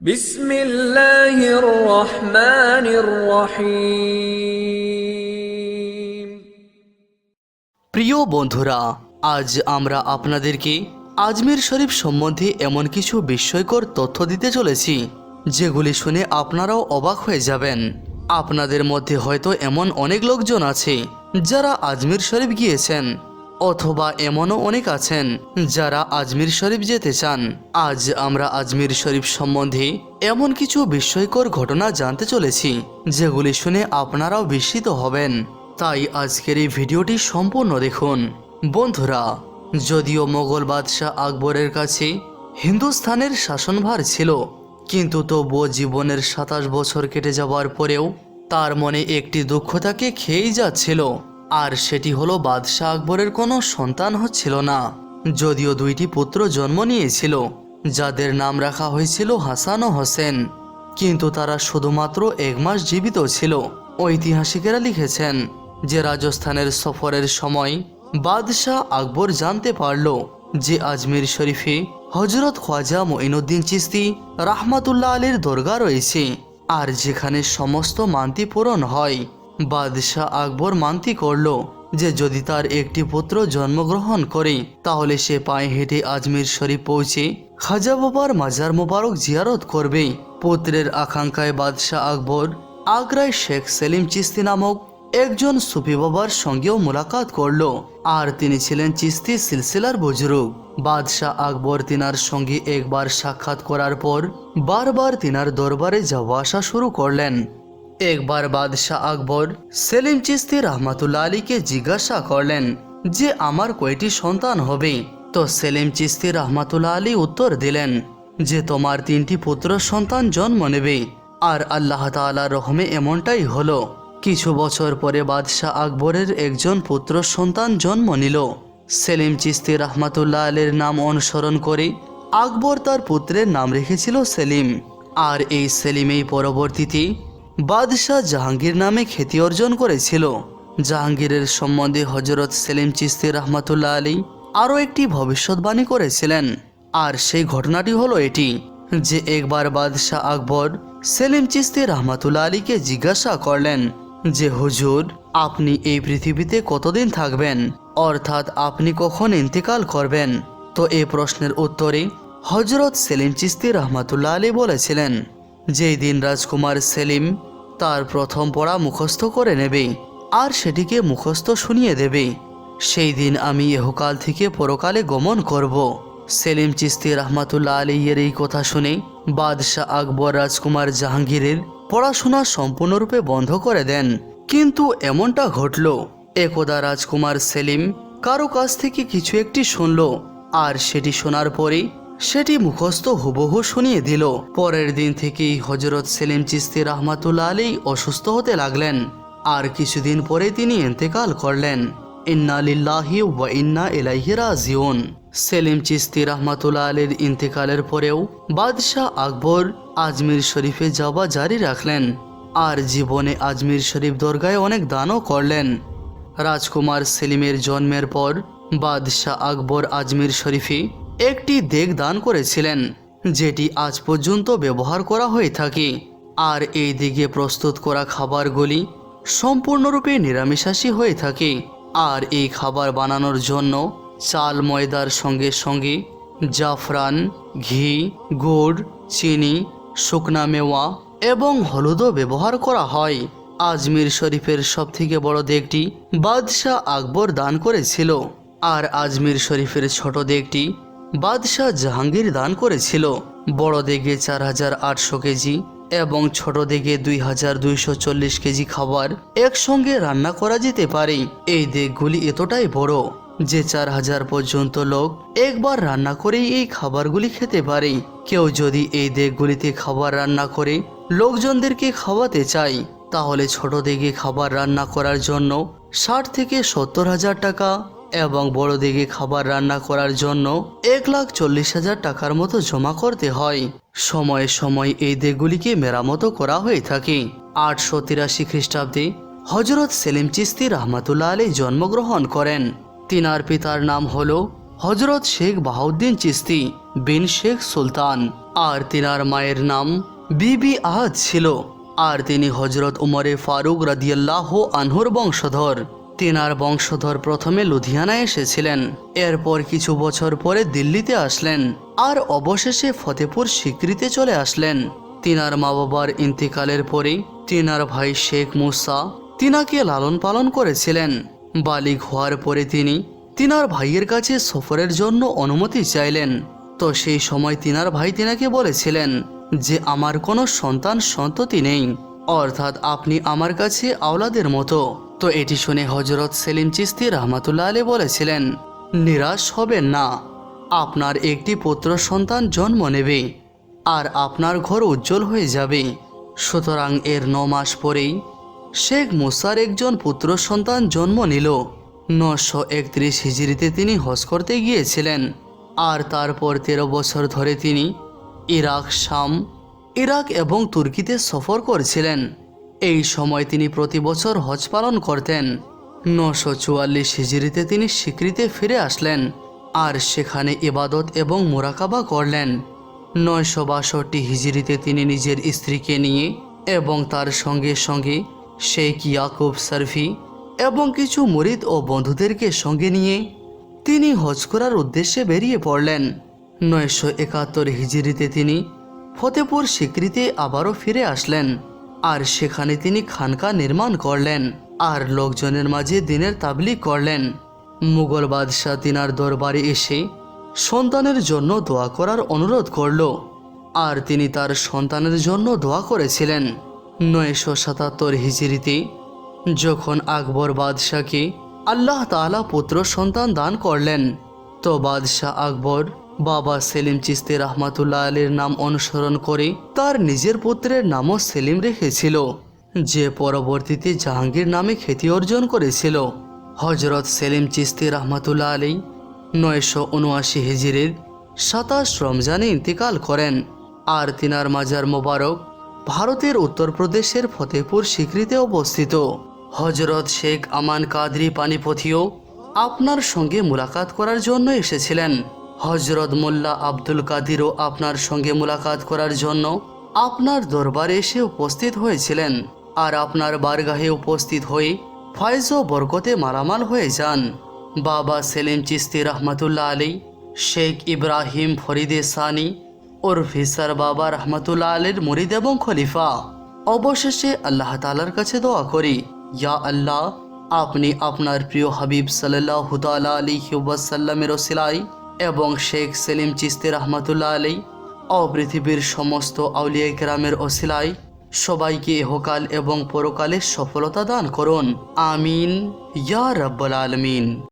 বিসমিল্লাহির রহমানির রহিম প্রিয় বন্ধুরা, আজ আমরা আপনাদেরকে আজমির শরীফ সম্বন্ধে এমন কিছু বিস্ময়কর তথ্য দিতে চলেছি, যেগুলি শুনে আপনারাও অবাক হয়ে যাবেন। আপনাদের মধ্যে হয়তো এমন অনেক লোকজন আছে যারা আজমির শরীফ গিয়েছেন। অথবা এমনও অনেক আছেন যারা আজমির শরীফ যেতে চান। আজ আমরা আজমির শরীফ সম্বন্ধে এমন কিছু বিস্ময়কর ঘটনা জানতে চলেছি, যেগুলি শুনে আপনারাও বিস্মিত হবেন। তাই আজকের এই ভিডিওটি সম্পূর্ণ দেখুন। বন্ধুরা, যদিও মোগল বাদশাহ আকবরের কাছে হিন্দুস্থানের শাসনভার ছিল, কিন্তু তবুও জীবনের সাতাশ বছর কেটে যাওয়ার পরেও তার মনে একটি দুঃখ তাকে খেয়েই যাচ্ছিল। আর সেটি হলো বাদশাহ আকবরের কোনো সন্তান হচ্ছিল না, যদিও দুইটি পুত্র জন্ম নিয়েছিল, যাদের নাম রাখা হয়েছিল হাসান ও হোসেন। কিন্তু তারা শুধুমাত্র এক মাস জীবিত ছিল। ঐতিহাসিকেরা লিখেছেন যে রাজস্থানের সফরের সময় বাদশাহ আকবর জানতে পারল যে আজমির শরীফে হজরত খোয়াজা মঈনুদ্দিন চিস্তি রাহমাতুল্লাহ আলীর দরগা রয়েছে, আর যেখানে সমস্ত মান্তি পূরণ হয়। বাদশাহ আকবর মান্তি করল যে, যদি তার একটি পুত্র জন্মগ্রহণ করে, তাহলে সে পায়ে হেঁটে আজমির শরীফ পৌঁছে খাজা বাবার মাজার মোবারক জিয়ারত করবে। পুত্রের আকাঙ্ক্ষায় বাদশাহ আকবর আগ্রায় শেখ সেলিম চিস্তি নামক একজন সুফি বাবার সঙ্গেও মোলাকাত করল। আর তিনি ছিলেন চিস্তি সিলসিলার বুজরুগ। বাদশাহ আকবর তিনার সঙ্গে একবার সাক্ষাৎ করার পর বারবার তিনার দরবারে যাওয়া আসা শুরু করলেন। একবার বাদশাহ আকবর সেলিম চিস্তি রহমাতুল্লা আলীকে জিজ্ঞাসা করলেন যে, আমার কয়টি সন্তান হবে? তো সেলিম চিস্তি রহমাতুল্লা আলী উত্তর দিলেন যে, তোমার তিনটি পুত্র সন্তান জন্ম নেবে আর আল্লাহ তাআলার রহমে এমনটাই হলো। কিছু বছর পরে বাদশাহ আকবরের একজন পুত্র সন্তান জন্ম নিল। সেলিম চিস্তি রহমাতুল্লাহ আলীর নাম অনুসরণ করে আকবর তার পুত্রের নাম রেখেছিল সেলিম। আর এই সেলিমেই পরবর্তীতে বাদশাহ জাহাঙ্গীর নামে খ্যাতি অর্জন করেছিল। জাহাঙ্গীরের সম্বন্ধে হজরত সেলিম চিস্তি রহমাতুল্লাহ আলী আরও একটি ভবিষ্যৎবাণী করেছিলেন। আর সেই ঘটনাটি হলো এটি, যে একবার বাদশাহ আকবর সেলিম চিস্তি রহমাতুল্লাহ আলীকে জিজ্ঞাসা করলেন যে, হুজুর, আপনি এই পৃথিবীতে কতদিন থাকবেন? অর্থাৎ আপনি কখন ইন্তেকাল করবেন? তো এই প্রশ্নের উত্তরে হজরত সেলিম চিস্তি রহমাতুল্লাহ আলী বলেছিলেন, যেই দিন রাজকুমার সেলিম তার প্রথম পড়া মুখস্থ করে নেবে আর সেটিকে মুখস্থ শুনিয়ে দেবে। সেই দিন আমি এহকাল থেকে পরকালে গমন করব। সেলিম চিস্তি রহমাতুল্লাহ আলীর এই কথা শুনে বাদশাহ আকবর রাজকুমার জাহাঙ্গীরের পড়াশোনা সম্পূর্ণরূপে বন্ধ করে দেন। কিন্তু এমনটা ঘটল, একদা রাজকুমার সেলিম কারও কাছ থেকে কিছু একটি শুনল আর সেটি শোনার পরে সেটি মুখস্থ হুবহু শুনিয়ে দিল। পরের দিন থেকেই হজরত সেলিম চিস্তি রহমাতুল্লা আলী অসুস্থ হতে লাগলেন। আর কিছুদিন পরে তিনি ইন্তেকাল করলেন। ইন্না লিল্লাহি ওয়া ইন্না ইলাইহি রাজিউন। সেলিম চিস্তি রহমাতুল্লা আলীর ইন্তেকালের পরেও বাদশাহ আকবর আজমির শরীফে যাওয়া জারি রাখলেন। আর জীবনে আজমির শরীফ দরগায় অনেক দানও করলেন। রাজকুমার সেলিমের জন্মের পর বাদশাহ আকবর আজমির শরীফে একটি দেগ দান করেছিলেন, যেটি আজ পর্যন্ত ব্যবহার করা হয়ে থাকে। আর এই দিকে প্রস্তুত করা খাবারগুলি সম্পূর্ণরূপে নিরামিষাশী হয়ে থাকে। আর এই খাবার বানানোর জন্য চাল ময়দার সঙ্গে সঙ্গে জাফরান, ঘি, গুড়, চিনি, শুকনা মেওয়া এবং হলুদও ব্যবহার করা হয়। আজমির শরীফের সবথেকে বড় দেগটি বাদশাহ আকবর দান করেছিল। আর আজমির শরীফের ছোট দেগটি বাদশাহ জাহাঙ্গীর দান করেছিল। বড় দেগে চার হাজার আটশো কেজি এবং ছোট দেগে দুই হাজার দুইশো চল্লিশ কেজি খাবার একসঙ্গে রান্না করা যেতে পারে। এই দেগগুলি এতটাই বড় যে চার হাজার পর্যন্ত লোক একবার রান্না করেই এই খাবারগুলি খেতে পারে। কেউ যদি এই দেগগুলিতে খাবার রান্না করে লোকজনদেরকে খাওয়াতে চায়, তাহলে ছোট দিকে খাবার রান্না করার জন্য ষাট থেকে সত্তর হাজার টাকা এবং বড় দিকে খাবার রান্না করার জন্য এক লাখ চল্লিশ হাজার টাকার মতো জমা করতে হয়। সময়ে সময় এই দেগুলিকে মেরামতো করা হয়ে থাকে। আটশো তিরাশি খ্রিস্টাব্দে হজরত সেলিম চিস্তি রহমাতুল্লাহ আলী জন্মগ্রহণ করেন। তিনার পিতার নাম হল হজরত শেখ বাহাউদ্দিন চিস্তি বিন শেখ সুলতান। আর তিনার মায়ের নাম বিবি আহাদ ছিল। আর তিনি হজরত উমরে ফারুক রাদিয়াল্লাহ আনহুর বংশধর। তিনার বংশধর প্রথমে লুধিয়ানায় এসেছিলেন। এরপর কিছু বছর পরে দিল্লিতে আসলেন আর অবশেষে ফতেপুর স্বীকৃতি চলে আসলেন। তিনার মা বাবার ইন্তিকালের পরে তিনার ভাই শেখ মুসা তিনাকে লালন পালন করেছিলেন। বালিক হওয়ার পরে তিনি তিনার ভাইয়ের কাছে সফরের জন্য অনুমতি চাইলেন। তো সেই সময় তিনার ভাই তিনাকে বলেছিলেন যে, আমার কোনো সন্তান সন্ততি নেই। অর্থাৎ আপনি আমার কাছে আওলাদের মতো। তো এটি শুনে হজরত সেলিম চিস্তি রহমাতুল্লাহ আলী বলেছিলেন, নিরাশ হবেন না। আপনার একটি পুত্র সন্তান জন্ম নেবে আর আপনার ঘর উজ্জ্বল হয়ে যাবে। সুতরাং এর ন মাস পরেই শেখ মুসার একজন পুত্র সন্তান জন্ম নিল। নশো একত্রিশ হিজড়িতে তিনি হজ করতে গিয়েছিলেন আর তারপর তেরো বছর ধরে তিনি ইরাক, শাম, ইরাক এবং তুর্কিতে সফর করছিলেন। এই সময় তিনি প্রতি বছর হজ পালন করতেন। নশো চুয়াল্লিশ হিজড়িতে তিনি স্বীকৃতি ফিরে আসলেন আর সেখানে ইবাদত এবং মোরাকাবা করলেন। নয়শো বাষট্টি হিজড়িতে তিনি নিজের স্ত্রীকে নিয়ে এবং তার সঙ্গে সঙ্গে শেখ ইয়াকুব সারফি এবং কিছু মরিদ ও বন্ধুদেরকে সঙ্গে নিয়ে তিনি হজ করার উদ্দেশ্যে বেরিয়ে পড়লেন। নয়শো একাত্তর হিজড়িতে তিনি ফতেপুর স্বীকৃতি আবারও ফিরে আসলেন। আর সেখানে তিনি খানকা নির্মাণ করলেন, আর লোকজনের মাঝে দিনের তাবলিগ করলেন। মুঘল বাদশাহ তিনার দরবারে এসে সন্তানের জন্য দোয়া করার অনুরোধ করল, আর তিনি তার সন্তানের জন্য দোয়া করেছিলেন। নয়শো সাতাত্তর হিজড়িতে যখন আকবর বাদশাহকে আল্লাহ তাআলা পুত্র সন্তান দান করলেন, তো বাদশাহ আকবর বাবা সেলিম চিস্তি রহমাতুল্লাহ আলীর নাম অনুসরণ করে তার নিজের পুত্রের নামও সেলিম রেখেছিল। যে পরবর্তীতে জাহাঙ্গীর নামে খ্যাতি অর্জন করেছিল। হজরত সেলিম চিস্তি রহমাতুল্লাহ আলী নয়শো উনআশি হিজিরের সাতাশ রমজানে ইন্তেকাল করেন। আর তিনার মাজার মোবারক ভারতের উত্তরপ্রদেশের ফতেপুর স্বীকৃতি অবস্থিত। হজরত শেখ আমান কাদরি পানিপথিও আপনার সঙ্গে মুলাকাত করার জন্য এসেছিলেন। হজরত মোল্লা আব্দুল কাদিরও আপনার সঙ্গে মুলাকাত করার জন্য আপনার দরবারে এসে উপস্থিত হয়েছিলেন আর আপনার বারগাহে উপস্থিত হয়ে ফয়জ ও বরকতে মালামাল হয়ে যান। বাবা সেলিম চিস্তি রহমতুল্লাহ আলী শেখ ইব্রাহিম ফরিদে সানি ওর ফিসার বাবা রহমতুল্লাহ আলীর মুরিদ এবং খলিফা। অবশেষে আল্লাহ তালার কাছে দোয়া করি, ইয়া আল্লাহ, আপনি আপনার প্রিয় হাবিব সাল্লাহ তালা আলী ওয়াসাল্লামের ওসিলাই এবং শেখ সেলিম চিস্তি রহমতুল্লাহ আলী ও পৃথিবীর সমস্ত আউলিয়া গ্রামের অসিলাই সবাইকে ইহকাল এবং পরকালে সফলতা দান করুন। আমিন। ইয়া রব্বুল আলমিন।